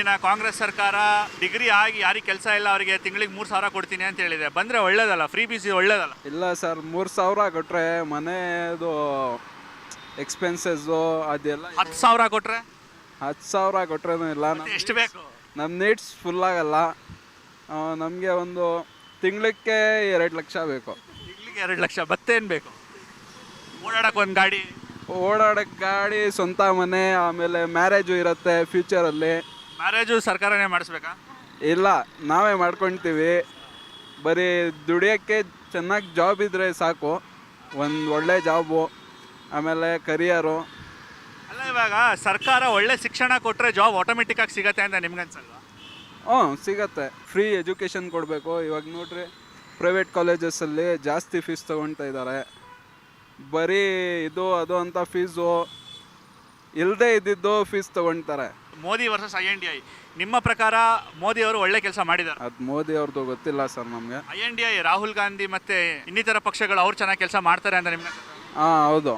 ಇಲ್ಲಿನ ಕಾಂಗ್ರೆಸ್ ಸರ್ಕಾರ ಡಿಗ್ರಿ ಆಗಿ ಯಾರಿಗೆ ಕೆಲಸ ಇಲ್ಲ ಅವರಿಗೆ ತಿಂಗಳಿಗೆ ಮೂರು ಸಾವಿರ ಕೊಡ್ತೀನಿ ಅಂತ ಹೇಳಿದೆ. ಬಂದರೆ ಒಳ್ಳೇದಲ್ಲ? ಫ್ರೀ ಬಿ ಸಿ ಒಳ್ಳೇದಲ್ಲ? ಇಲ್ಲ ಸರ್ ಮೂರು ಸಾವಿರ ಕೊಟ್ಟರೆ ಮನೆದು ಎಕ್ಸ್ಪೆನ್ಸಸ್ಸು ಅದೆಲ್ಲ ಹತ್ತು ಸಾವಿರ ಕೊಟ್ರೆ? ಹತ್ತು ಸಾವಿರ ಕೊಟ್ರೇನು ಇಲ್ಲ. ಎಷ್ಟು ಬೇಕು? ನಮ್ಮ ನೀಡ್ಸ್ ಫುಲ್ ಆಗಲ್ಲ. ನಮಗೆ ಒಂದು ತಿಂಗಳಕ್ಕೆ ಎರಡು ಲಕ್ಷ ಬೇಕು. ತಿಂಗಳಿಗೆ ಎರಡು ಲಕ್ಷ ಬತ್ತೇನು ಬೇಕು? ಓಡಾಡಕ್ಕೆ ಒಂದು ಗಾಡಿ? ಓಡಾಡಕ್ಕೆ ಗಾಡಿ ಸ್ವಂತ ಮನೆ ಆಮೇಲೆ ಮ್ಯಾರೇಜು ಇರುತ್ತೆ ಫ್ಯೂಚರಲ್ಲಿ ಮ್ಯಾರೇಜು ಸರ್ಕಾರನೇ ಮಾಡಿಸ್ಬೇಕಾ? ಇಲ್ಲ ನಾವೇ ಮಾಡ್ಕೊಳ್ತೀವಿ ಬರೀ ದುಡಿಯೋಕ್ಕೆ ಚೆನ್ನಾಗಿ ಜಾಬ್ ಇದ್ದರೆ ಸಾಕು. ಒಂದು ಒಳ್ಳೆ ಜಾಬು ಆಮೇಲೆ ಕರಿಯರು ಅಲ್ಲ ಇವಾಗ ಸರ್ಕಾರ ಒಳ್ಳೆ ಶಿಕ್ಷಣ ಕೊಟ್ಟರೆ ಜಾಬ್ ಆಟೋಮೆಟಿಕ್ ಆಗಿ ಸಿಗತ್ತೆ ಅಂತ ನಿಮ್ಗನ್ಸಲ್ವಾ ಹ್ಞೂ ಸಿಗತ್ತೆ. ಫ್ರೀ ಎಜುಕೇಷನ್ ಕೊಡಬೇಕು. ಇವಾಗ ನೋಡ್ರಿ ಪ್ರೈವೇಟ್ ಕಾಲೇಜಸ್ಸಲ್ಲಿ ಜಾಸ್ತಿ ಫೀಸ್ ತೊಗೊಳ್ತಾ ಇದ್ದಾರೆ ಬರೀ ಇದು ಅದು ಅಂತ ಫೀಸು ಇಲ್ಲದೆ ಇದ್ದಿದ್ದು ಫೀಸ್ ತೊಗೊಳ್ತಾರೆ Modi versus I N D I ನಿಮ್ಮ ಪ್ರಕಾರ ಮೋದಿ ಅವರು ಒಳ್ಳೆ ಕೆಲಸ ಮಾಡಿದ್ದಾರೆ ಅದು ಮೋದಿ ಅವ್ರದ್ದು ಗೊತ್ತಿಲ್ಲ ಸರ್ ನಮಗೆ. I N D I Rahul Gandhi ಮತ್ತೆ ಇನ್ನಿತರ ಪಕ್ಷಗಳು ಅವ್ರು ಚೆನ್ನಾಗಿ ಕೆಲಸ ಮಾಡ್ತಾರೆ ಅಂತ ನಿಮ್ಗೆ ಹಾಂ ಹೌದು.